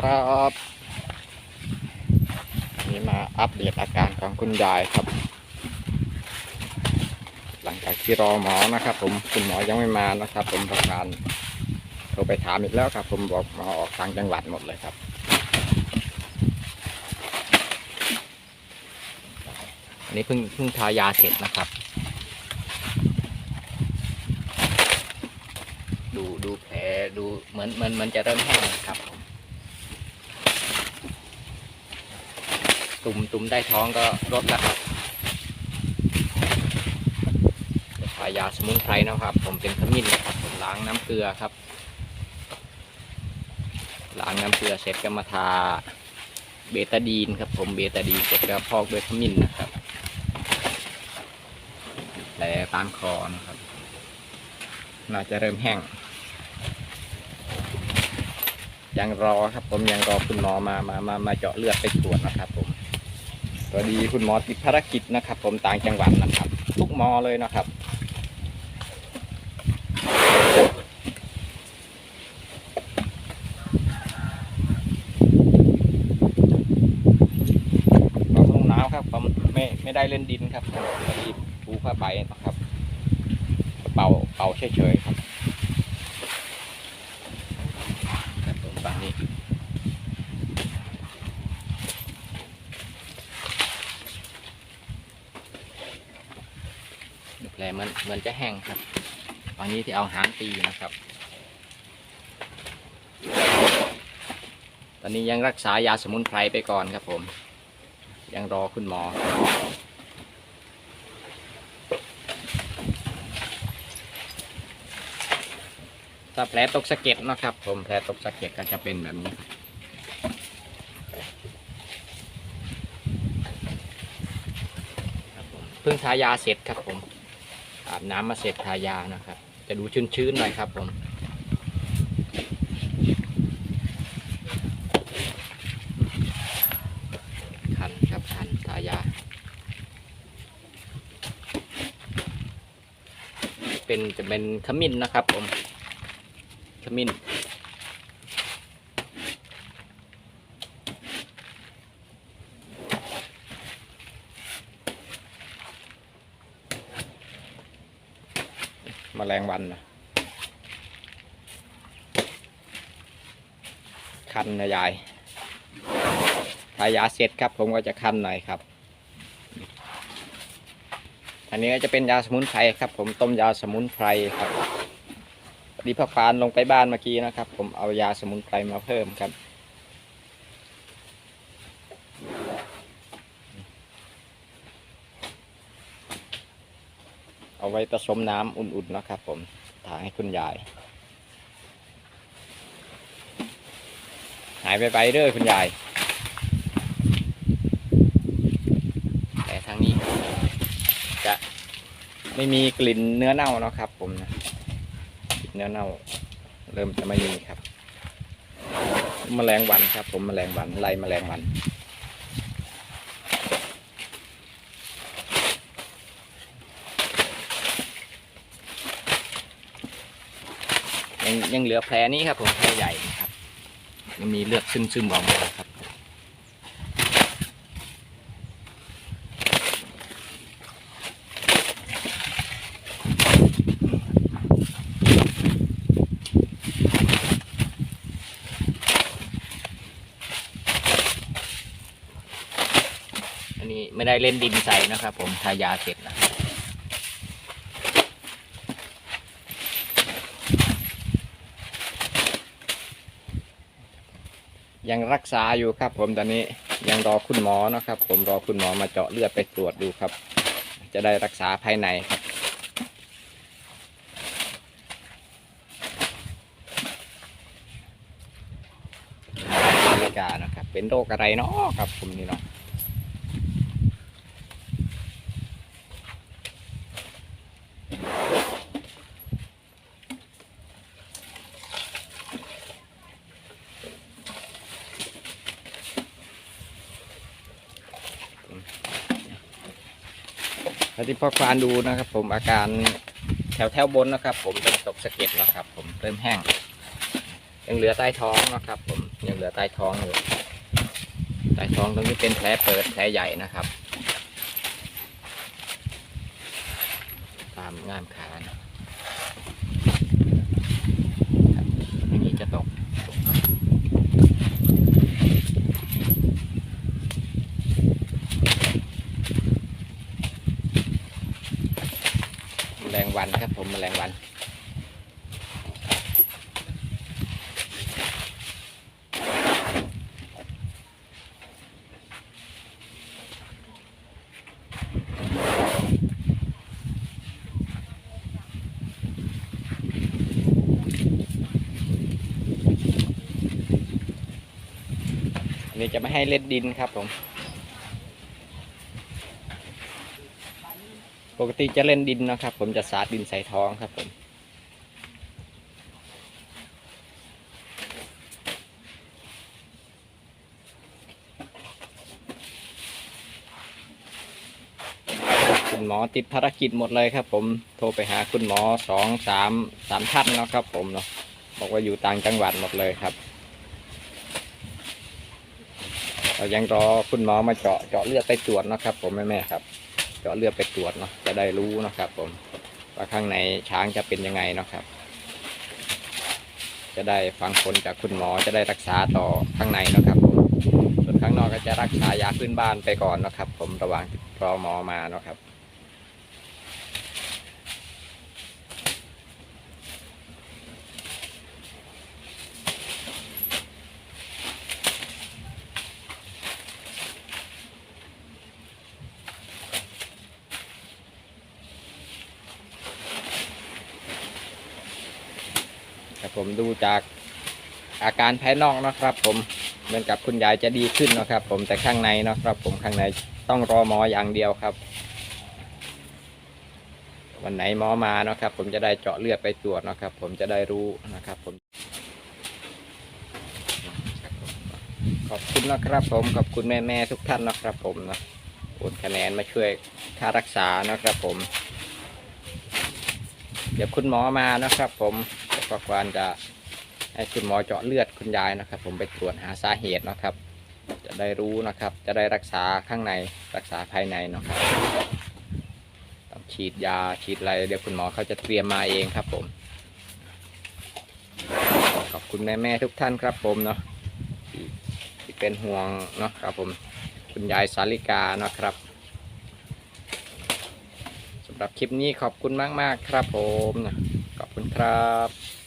ครับนี่มาอัปเดตอาการของคุณยายครับ หลังจากที่รอหมอนะครับ ผมคุณหมอยังไม่มานะครับ ผมประการโทรไปถามอีกแล้วครับ ผมบอกหมอออกทางจังหวัดหมดเลยครับอันนี้เพิ่งเพิ่งทายาเสร็จนะครับ ดูดูแผลดูเหมือนเหมือนเหมันจะเริ่มแห้งนะครับผม ตุ่มตุ่มได้ท้องก็ลดแล้วครับทายาสมุนไพรนะครับ ผมเป็นขมิ้นนะครับผมล้างน้ำเกลือครับ ล้างน้ำเกลือเสร็จก็มาทาเบตาดีนครับ ผมเบตาดีนเสร็จก็พอกด้วยขมิ้นนะครับแผลตามคอนะครับ น่าจะเริ่มแห้งยังรอครับ ผมยังรอคุณหมอมามามามาเจาะเลือดไปตรวจนะครับผม พอดีคุณหมอติดภารกิจนะครับ ผมต่างจังหวัดนะครับ ทุกหมอเลยนะครับเราต้องหนาวครับ ผมไม่ไม่ได้เล่นดินครับผมพอดีปูผ้าใบนะครับ เป่าเป่าเฉยๆครับครับผมฝั่งนี้ แผลมันเหมือนจะแห้งครับตอนนี้ที่เอาหางตีนะครับ ตอนนี้ยังรักษายาสมุนไพรไปก่อนครับผม ยังรอคุณหมอถ้าแผลตกสะเก็ดนะครับ ผมแผลตกสะเก็ดก็จะเป็นแบบนี้เพิ่งทายาเสร็จครับผม อาบน้ำมาเสร็จทายานะครับ จะดูชื้นๆหน่อยครับผมคันครับคันทายา เป็นจะเป็นขมิ้นนะครับผมขมิ้น แมลงวันนะคันนะยายทายาเสร็จครับผมก็จะคันหน่อยครับ อันนี้ก็จะเป็นยาสมุนไพรครับ ผมต้มยาสมุนไพรครับดีพ่อปานลงไปบ้านเมื่อกี้นะครับ ผมเอายาสมุนไพรมาเพิ่มครับ เอาไว้ผสมน้ำอุ่นๆนะครับผมทางให้คุณยาย หายไปไปเด้อคุณยาย แต่ทางนี้ จะไม่มีกลิ่นเนื้อเน่านะครับ ผมนะกลิ่นเนื้อเน่า เริ่มจะไม่มีครับมแมลงวันครับ ผมมแมลงวันไล่แมลงวัน ยังยังเหลือแผลนี้ครับผมแผลใหญ่ครับยังมีเลือดซึมๆออกมาครับอันนี้ไม่ได้เล่นดินใส่นะครับผมทายาเสร็จนะ ยังรักษาอยู่ครับ ผมตอนนี้ยังรอคุณหมอนะครับ ผมรอคุณหมอมาเจาะเลือดไปตรวจดูครับ จะได้รักษาภายในครับนาฬิกานะครับ เป็นโรคอะไรเนาะครับผมนี่เนาะ แล้วที่พ่อควานดูนะครับ ผมอาการแถวแถวบนนะครับ ผมเป็นตกสะเก็ดนะครับ ผมเริ่มแห้ง ยังเหลือใต้ท้องนะครับ ผมยังเหลือใต้ท้องอยู่ใต้ท้องตรงนี้เป็นแผลเปิดแผลใหญ่นะครับ ตามง่ามขานะครับอย่างนี้จะตก แมลงวันครับผม แมลงวันอันนี้จะไม่ให้เล่นดินครับผม ปกติจะเล่นดินนะครับ ผมจะสาดดินใส่ท้องครับผมคุณหมอติดภารกิจหมดเลยครับ ผมโทรไปหาคุณหมอสองสามสามท่านแล้วครับ ผมเนาะบอกว่าอยู่ต่างจังหวัดหมดเลยครับเรายังรอคุณหมอมาเจาะเจาะเลือดไปตรวจนะครับ ผมแม่แม่ๆครับ เจาะเลือดไปตรวจเนาะจะได้รู้นะครับ ผมว่าข้างในช้างจะเป็นยังไงเนาะครับ จะได้ฟังผลจากคุณหมอจะได้รักษาต่อข้างในเนาะครับผมส่วนข้างนอกก็จะรักษายาพื้นบ้านไปก่อนเนาะครับ ผมระหว่างรอหมอมาเนาะครับ ผมดูจากอาการภายนอกนะครับ ผมเหมือนกับคุณยายจะดีขึ้นนะครับ ผมแต่ข้างในนะครับ ผมข้างในต้องรอหมออย่างเดียวครับ วันไหนหมอมานะครับ ผมจะได้เจาะเลือดไปตรวจนะครับ ผมจะได้รู้นะครับ ผม ขอบคุณนะครับ ผมขอบคุณแม่ๆทุกท่านนะครับ ผมนะโอนคะแนนมาช่วยค่ารักษานะครับ ผม ดี๋ยวคุณหมอมานะครับ ผมก็ควรจะให้คุณหมอเจาะเลือดคุณยายนะครับ ผมไปตรวจหาสาเหตุนะครับ จะได้รู้นะครับ จะได้รักษาข้างในรักษาภายในนะครับต้องฉีดยาฉีดอะไรเดี๋ยวคุณหมอเขาจะเตรียมมาเองครับ ผมขอบคุณแม่ๆทุกท่านครับ ผมเนาะที่เป็นห่วงเนาะครับผมคุณยายสาลิกาเนาะครับ หรับคลิปนี้ขอบคุณมาก ๆ ครับผม ขอบคุณครับ